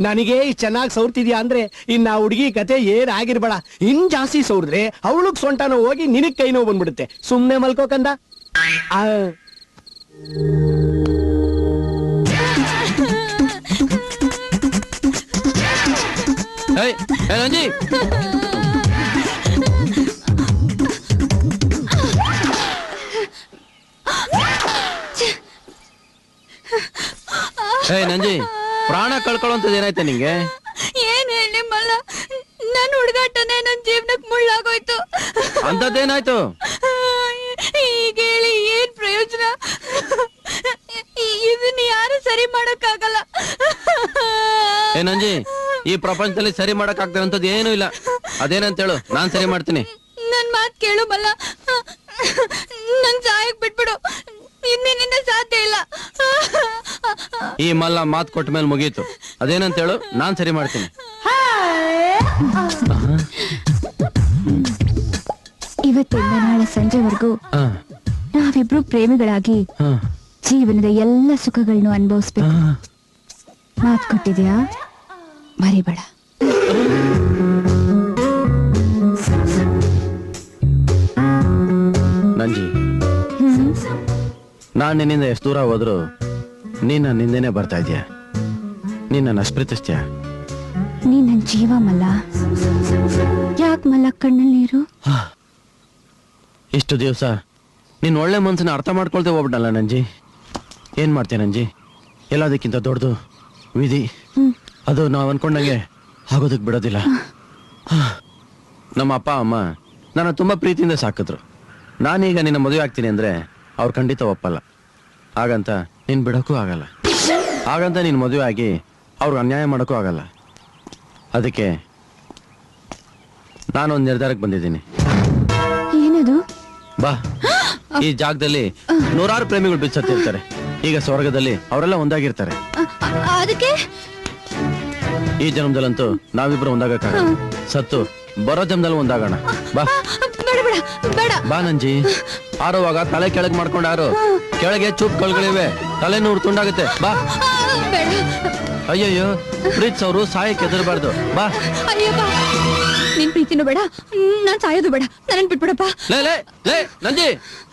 ನನಗೆ ಚೆನ್ನಾಗಿ ಸೌರ್ತಿದ್ಯಾ ಅಂದ್ರೆ ಇನ್ನ ಆ ಹುಡುಗಿ ಕತೆ ಏನ್ ಆಗಿರ್ಬೇಡ. ಇನ್ ಜಾಸ್ತಿ ಸೌರಿದ್ರೆ ಅವಳಗ್ ಸೊಂಟನೋ ಹೋಗಿ ನಿನಗ್ ಕೈ ನೋವು ಬಂದ್ಬಿಡುತ್ತೆ. ಸುಮ್ನೆ ಮಲ್ಕೋಕಂದ ನಂಜಿ ಪ್ರಾಣ ಕಳ್ಕೊಳ್ಳೋಂಥದ್ದು ಏನಾಯ್ತಾ ನಿಂಗೆ? ಏನ್ ಹೇಳಿ ಮಲ್ಲ? ನನ್ ಹುಡುಗಾಟನೇ ನನ್ ಜೀವನಕ್ ಮುಳ್ಳಾಗೋಯ್ತು. ಅಂಥದ್ದೇನಾಯ್ತು? ಈಗ ಹೇಳಿ ಏನ್ ಪ್ರಯೋಜನ? ಇದನ್ನ ಯಾರು ಸರಿ ಮಾಡಕ್ಕಾಗಲ್ಲ. ಏನಂಜಿ ನಂಜಿ ಈ ಪ್ರಪಂಚದಲ್ಲಿ ಸರಿ ಮಾಡಕ್ ಆಗ್ತಿರೋಂಥದ್ದು ಏನೂ ಇಲ್ಲ. ಅದೇನಂತ ಹೇಳು ನಾನ್ ಸರಿ ಮಾಡ್ತೀನಿ. ನನ್ ಮಾತ್ ಕೇಳು ಮಲ್ಲ. ನನ್ ಸಾಯಕ್ ಬಿಟ್ಬಿಡು. ಈ ಮಲ್ಲ ಮಾತ್ ಕೊಟ್ಟ ಮೇಲೆ ಮುಗೀತು. ಅದೇನಂತ ಹೇಳು ನಾನ್ ಸರಿ ಮಾಡ್ತೀನಿ. ಇವತ್ತಿಂದ ನಾಳೆ ಸಂಜೆವರೆಗೂ ನಾವಿಬ್ರು ಪ್ರೇಮಿಗಳಾಗಿ ಜೀವನದ ಎಲ್ಲ ಸುಖಗಳನ್ನು ಅನುಭವಿಸ್ಬೇಕು. ಮಾತು ಮಾತ್ ಕೊಟ್ಟಿದ್ಯಾ? ಮರಿಬೇಡ. ನಂಜಿ ನಾನ್ ನಿನ್ನಿಂದ ಎಷ್ಟು ದೂರ ಹೋದ್ರು ನೀನ್ ನನ್ನ ಹಿಂದೆನೆ ಬರ್ತಾ ಇದೀಯ? ನೀನ್ ನನ್ನ ನನ್ ಜೀವ ಮಲ್ಲ. ಯಾಕೆ ಮಲ್ಲ ಕಣ್ಣಲ್ಲಿ ನೀರು? ಇಷ್ಟು ದಿವಸ ನೀನು ಒಳ್ಳೆ ಮನ್ಸನ್ನ ಅರ್ಥ ಮಾಡ್ಕೊಳ್ತೇ ಹೋಗ್ಬಿಟ್ಟಲ್ಲ ನಂಜಿ? ಏನ್ ಮಾಡ್ತೀಯ ನಂಜಿ? ಎಲ್ಲದಕ್ಕಿಂತ ದೊಡ್ಡದು ವಿಧಿ. ಅದು ನಾವು ಅನ್ಕೊಂಡಂಗೆ ಆಗೋದಕ್ಕೆ ಬಿಡೋದಿಲ್ಲ. ನಮ್ಮ ಅಪ್ಪ ಅಮ್ಮ ನನ್ನ ತುಂಬಾ ಪ್ರೀತಿಯಿಂದ ಸಾಕಿದ್ರು. ನಾನೀಗ ನಿನ್ನ ಮದುವೆ ಆಗ್ತೀನಿ ಅಂದ್ರೆ ಅವ್ರು ಖಂಡಿತ ಒಪ್ಪಲ್ಲ. ಹಾಗಂತ ನೀನ್ ಬಿಡೋಕ್ಕೂ ಆಗಲ್ಲ. ಹಾಗಂತ ನೀನ್ ಮದುವೆ ಆಗಿ ಅವ್ರಿಗೆ ಅನ್ಯಾಯ ಮಾಡೋಕ್ಕೂ ಆಗಲ್ಲ. ಅದಕ್ಕೆ ನಾನೊಂದು ನಿರ್ಧಾರಕ್ಕೆ ಬಂದಿದ್ದೀನಿ. ಏನದು? ಬಾ. ಈ ಜಾಗದಲ್ಲಿ ನೂರಾರು ಪ್ರೇಮಿಗಳು ಬಿಚ್ಚತ್ತಿರ್ತಾರೆ ಈಗ ಸ್ವರ್ಗದಲ್ಲಿ ಅವರೆಲ್ಲ ಒಂದಾಗಿರ್ತಾರೆ. ಅದಕ್ಕೆ? ಈ ಜನ್ಮದಲ್ಲಂತೂ ನಾವಿಬ್ರು ಒಂದಾಗಕ್ಕಾಗಲ್ಲ. ಸತ್ತು ಬರೋ ಜನ್ಮದಲ್ಲಿ ಒಂದಾಗೋಣ. ಬಾ. ಬೇಡ ಬೇಡ ಬೇಡ. ಬಾ ನಂಜಿ. ತಲೆ ಕೆಳಗ್ ಮಾಡ್ಕೊಂಡು ಆರು ಕೆಳಗೆ ಚೂಪ್ ಕಳ್ಗಳಿವೆ. ತಲೆ ನೂರು ತುಂಡಾಗುತ್ತೆ. ಬಾ. ಅಯ್ಯಯ್ಯೋ ಪ್ರೀತ್ಸ್ ಅವರು ಸಾಯಕ್ಕೆ ಎದುರಬಾರ್ದು ಬಾ. ನಿನ್ ಪ್ರೀತಿನೂ ಬೇಡ. ನಾನ್ ಸಾಯೋದು ಬೇಡ. ನನ್ನ ಬಿಟ್ಬಿಡಪ್ಪ. ಲೇ ಲೇ ಲೇ ನಂಜಿ.